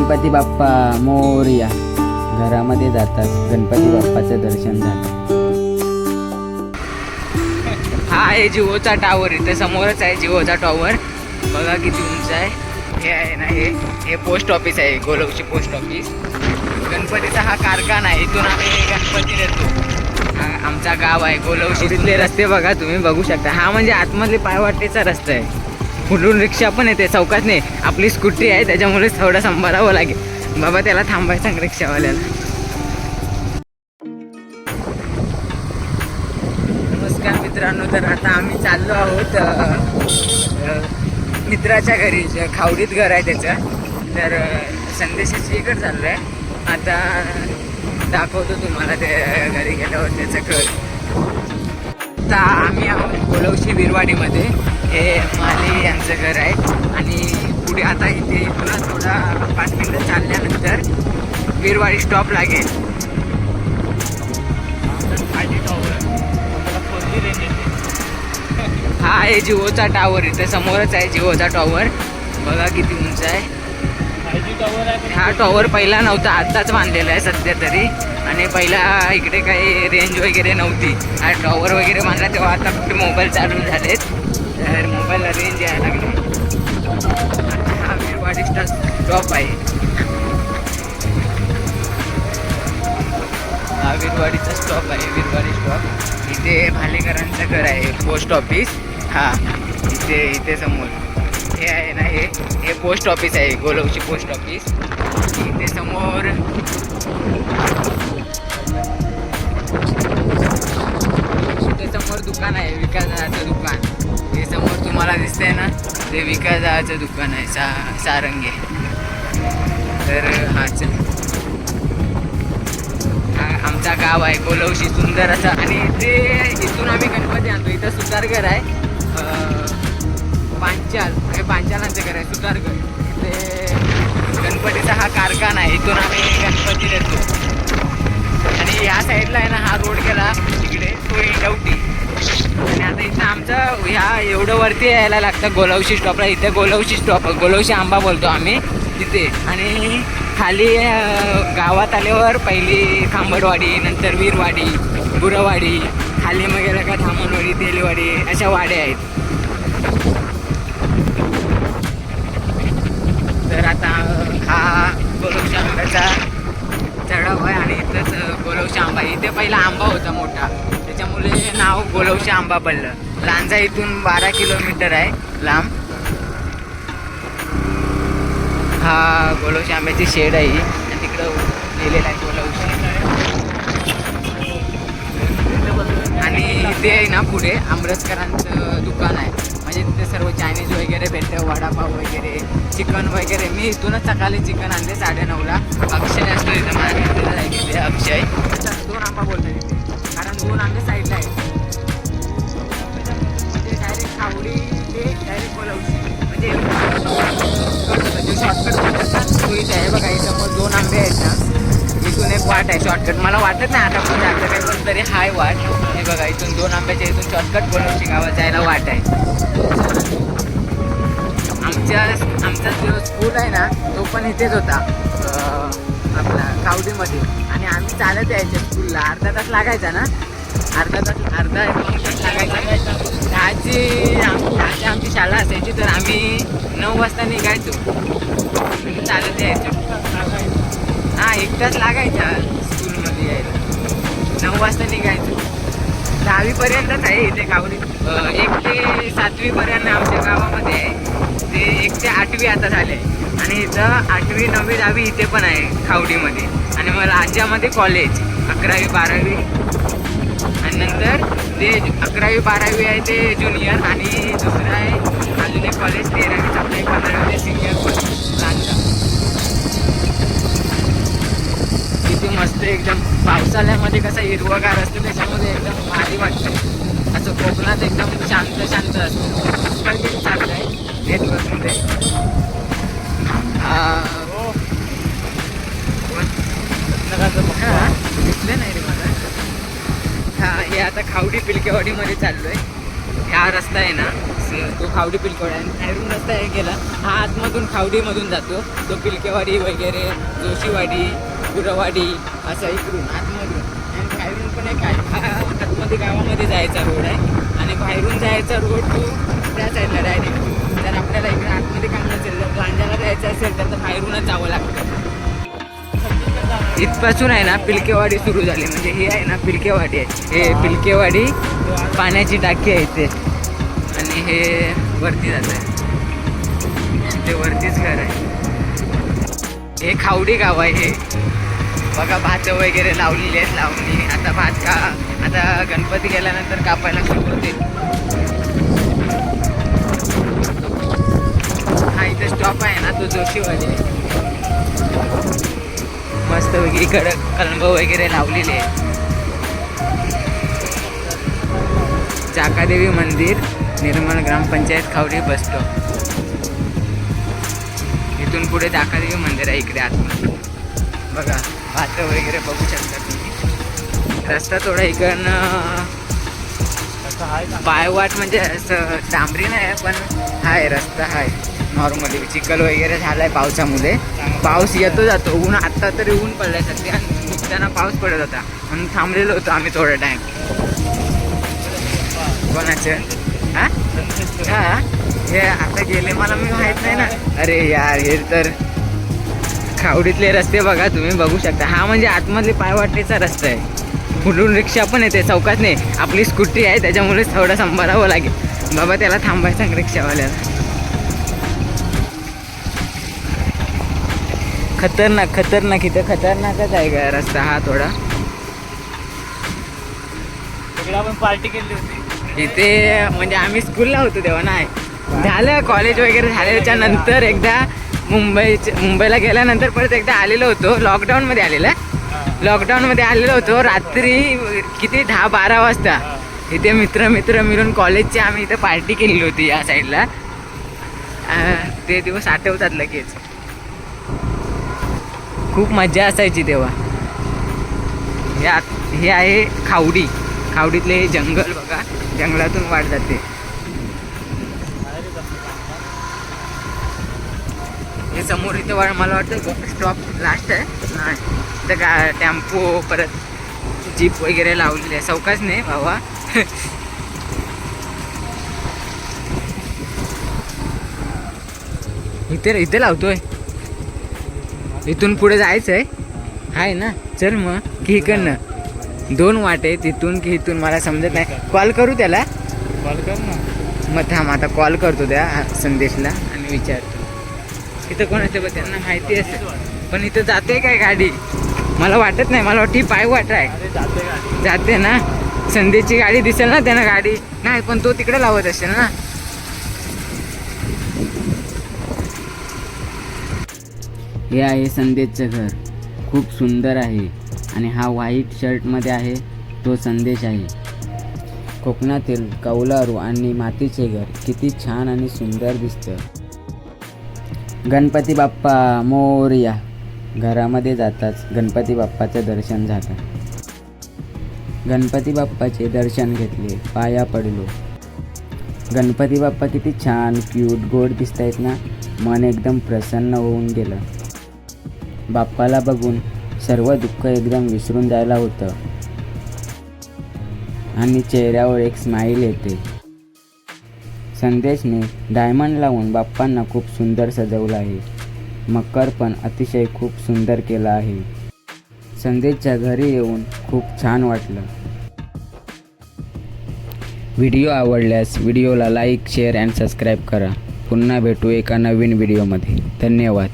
गणपती बाप्पा मोरया. घरामध्ये जातात. गणपती बाप्पाचं दर्शन झालं. हा आहे जिओचा टावर इथे समोरच आहे जिओचा टॉवर बघा किती उंच आहे. हे आहे ना हे हे पोस्ट ऑफिस आहे. गोलवची पोस्ट ऑफिस गणपतीचा हा कारखाना आहे. इथून आम्ही गणपती देतो आमचा गाव आहे गोलवशी तिथले रस्ते बघा तुम्ही बघू शकता. हा म्हणजे आतमधले पायवाटेचा रस्ता आहे. फुलून रिक्षा पण येते चौकात नाही. आपली स्कूटी आहे त्याच्यामुळे थोडं सांभाळावं लागेल. बाबा त्याला थांबायचं सांग रिक्षावाल्याला. नमस्कार मित्रांनो तर आता आम्ही चाललो आहोत मित्राच्या घरी. खावडीत घर आहे त्याचं. तर संदेशाची इकडे चाललो आहे आता दाखवतो तुम्हाला ते घरी गेल्यावर त्याचं घर. आता आम्ही आहोत कोलवशी बिरवाडीमध्ये हे माली यांचं घर आहे. आणि पुढे आता इथे पुन्हा थोडा पाच मिनटं चालल्यानंतर बिरवाडी स्टॉप लागेल हा आहे जिओचा टॉवर इथे समोरच आहे जिओचा टॉवर बघा किती उंच आहे. हा टॉवर पहिला नव्हता आत्ताच बांधलेला आहे सध्या तरी. आणि पहिला इकडे काही रेंज वगैरे नव्हती. हा टॉवर वगैरे बांधला तेव्हा आता फक्त मोबाईल चालू झालेत. तर मोबाईलला रेंज यायला लागली. हा वीरवाडी स्टॉप आहे. हा वीरवाडीचा स्टॉप आहे बिरवाडी स्टॉप इथे भालेकरांचं घर आहे पोस्ट ऑफिस हा इथे इथे समोर. हे आहे ना हे हे पोस्ट ऑफिस आहे गोलवची पोस्ट ऑफिस इथे समोर का जायचं दुकान आहे सा सारंगे. तर हाच हा आमचा गाव आहे कोलवशी सुंदर असा. आणि ते इथून आम्ही गणपती आणतो. इथं सुतारघर आहे. पांचाल हे पांचालांचं घर आहे सुतारघर ते गणपतीचा हा कारखाना आहे. इथून आम्ही गणपती देतो आणि या साईडला आहे ना हा रोड गेला. तिकडे तो इंडवटी आणि आमचं ह्या एवढं वरती यायला लागतं. गोलवशी स्टॉपला इथे गोलवशी स्टॉप गोलवशी आंबा बोलतो आम्ही तिथे. आणि खाली गावात आल्यावर पहिली खांबडवाडी नंतर वीरवाडी गुरवाडी खाली मग का थांबणवाडी तेलवाडी अशा वाड्या आहेत. तर आता हा गोलवशी आंब्याचा चढाव आहे आणि इथंच गोलवशी आंबा. इथे पहिला आंबा होता मोठा. त्याच्यामुळे नाव गोलवशी आंबा पडलं. लांजा इथून बारा किलोमीटर आहे लांब. हा गोलोशी आंब्याची शेड आहे आणि तिकडं नेलेला आहे गोलोशी आणि इथे आहे ना पुढे आंबरसकरांचं दुकान आहे. म्हणजे तिथे सर्व चायनीज वगैरे भेटतं वडापाव वगैरे चिकन वगैरे. मी इथूनच सकाळी चिकन आणले साडेनऊला. अक्षय असतो इथं माझ्या आहे अक्षय दोन आंबा बोलतो इथून आहे शॉर्टकट मला वाटत नाही आता पण जायचं काही पण तरी हाय वाट. हे बघा इथून दोन आंब्याच्या इथून शॉर्टकट बोलून गावात जायला वाट आहे. आमच्या आमचा जो स्कूल आहे ना तो पण इथेच होता. आपला कावडीमध्ये. आणि आम्ही चालत यायचे स्कूलला अर्धा तास लागायचा ना? अर्धा तास अर्धा एक तास लागायचा. आजी आजी आमची शाळा असायची तर आम्ही नऊ वाजता निघायचो. चालत यायचो. हा एक तास लागायचा. यायला नऊ वाजता निघायचो. दहावीपर्यंतच आहे इथे कावडी अं, एक ते सातवीपर्यंत आमच्या गावामध्ये आहे. ते एक ते आठवी आता झाले. आणि इथं आठवी नववी दहावी इथे पण आहे खावडीमध्ये. आणि मग राज्यामध्ये कॉलेज अकरावी बारावी. आणि नंतर ते अकरावी बारावी आहे ते ज्युनियर आणि दुसरं आहे अजून एक कॉलेज तेरावी चौदावी पंधरावी ते सिनियर पावसाळ्यामध्ये कसं हिरवगार असतं त्याच्यामध्ये एकदम भारी वाटतं असं कोकणात एकदम शांत शांत असतं. पण ते चाललं आहे. घेत बसून ते. दिसलं नाही रे मला. हा हे आता खावडी पिलकेवाडीमध्ये चाललो आहे हा रस्ता आहे ना तो खावडी पिलकेवाडी आणि बाहेरून रस्ता हे गेला. हा आतमधून खावडीमधून जातो. तो पिलकेवाडी वगैरे जोशीवाडी गुरवाडी असा इकडून आतमधून आणि बाहेरून पण एक आहे हा आतमध्ये गावामध्ये जायचा रोड आहे आणि बाहेरून जायचा रोड टू त्या साईडला डायरेक्ट जर आपल्याला इकडे आतमध्ये काम नसेल तर गांजाला जायचं असेल तर बाहेरूनच जावं लागतं. इथपासून आहे ना पिलकेवाडी सुरू झाली. म्हणजे ही आहे ना पिलकेवाडी आहे. हे पिलकेवाडी पाण्याची टाकी आहे इथे. आणि हे वरती जात आहे. ते वरतीच घर आहे. हे खावडी गाव आहे हे. बघा भात वगैरे लावलेली आहेत लावणी. आता भात का आता गणपती गेल्यानंतर कापायला सुरू होते. स्टॉप आहे ना तो जोशीवाडी आहे मस्त इकडे कलंब वगैरे लावलेले. आहे चाकादेवी मंदिर निर्मल ग्रामपंचायत खावडी बस स्टॉप इथून पुढे चाकादेवी मंदिर आहे इकडे आतमध्ये. बघा भात वगैरे बघू शकता तुम्ही. रस्ता थोडा इकडनं पायवाट म्हणजे असं डांबरी नाही पण हाय रस्ता हाय. नॉर्मली चिखल वगैरे झालाय पावसामुळे. पाऊस येतो जातो. ऊन आत्ता तरी ऊन पडलाय सध्या. आणि निघताना पाऊस पडत होता. म्हणून थांबलेलो होतो आम्ही थोडा टाइम कोणाचं? हे? आता गेले मला मी माहीत नाही ना. अरे यार हे तर खावडीतले रस्ते बघा तुम्ही बघू शकता. हा म्हणजे आतमधले पायवाटेचा रस्ता आहे. कुठून रिक्षा पण येते चौकात नाही आपली स्कूटी आहे त्याच्यामुळे थोडं संभारावं लागेल. बाबा त्याला थांबायचं रिक्षावाल्याला. खतरनाक खतरनाक इथं खतरनाकच आहे का रस्ता हा थोडा. आपण पार्टी केली होती. इथे म्हणजे आम्ही स्कूलला होतो तेव्हा नाही झालं कॉलेज वगैरे झाल्याच्यानंतर एकदा मुंबई मुंबईला गेल्यानंतर परत एकदा आलेलो होतो. लॉकडाऊनमध्ये आलेलं. लॉकडाऊनमध्ये आलेलो होतो. रात्री किती? दहा बारा वाजता. इथे मित्र मित्र मिळून कॉलेजची आम्ही इथे पार्टी केलेली होती या साईडला अं, ते दिवस आठवतात लगेच. खूप मजा असायची तेव्हा. हे हे आहे खावडी. खावडीतले हे जंगल बघा. जंगलातून वाट जाते. हे समोर इथे वा- मला वाटतं स्टॉप लास्ट आहे. तर इथं का टेम्पो परत जीप वगैरे लावलेली आहे. सवकाच नाही भावा इथे इथे लावतोय. इथून पुढे जायचं आहे आहे ना? चल मग की इकडनं. दोन वाट तिथून की इथून मला समजत नाही. कॉल करू त्याला? कॉल कर ना. मग थांब आता कॉल करतो त्या संदेशला आणि विचारतो. इथं कोणाचं बघ त्यांना माहिती असेल. पण इथं जाते काय गाडी? मला वाटत नाही मला वाटतं पाय वाट आहे. जाते ना? संदेशची गाडी दिसेल ना त्यांना गाडी? नाही पण तो तिकडे लावत असेल ना? हे आहे संदेशचं घर. खूप सुंदर आहे. आणि हा व्हाईट शर्टमध्ये आहे. तो संदेश आहे. कोकणातील कौलारू आणि मातीचे घर किती छान आणि सुंदर दिसतं. गणपती बाप्पा मोरया. घरामध्ये जाताच गणपती बाप्पाचं दर्शन झालं. गणपती बाप्पाचे दर्शन घेतले पाया पडलो. गणपती बाप्पा किती छान क्यूट गोड दिसत आहेत ना? मन एकदम प्रसन्न होऊन गेलं. बाप्पाला बघून सर्व दुःख एकदम विसरून जायला होतं. आणि चेहऱ्यावर एक स्माईल येते. संदेशने डायमंड लावून बाप्पांना खूप सुंदर सजवलं आहे. मकर पण अतिशय खूप सुंदर केला आहे. संदेशच्या घरी येऊन खूप छान वाटलं. व्हिडिओ आवडल्यास व्हिडिओला लाईक शेअर अँड सबस्क्राईब करा. पुन्हा भेटू एका नवीन व्हिडिओमध्ये धन्यवाद.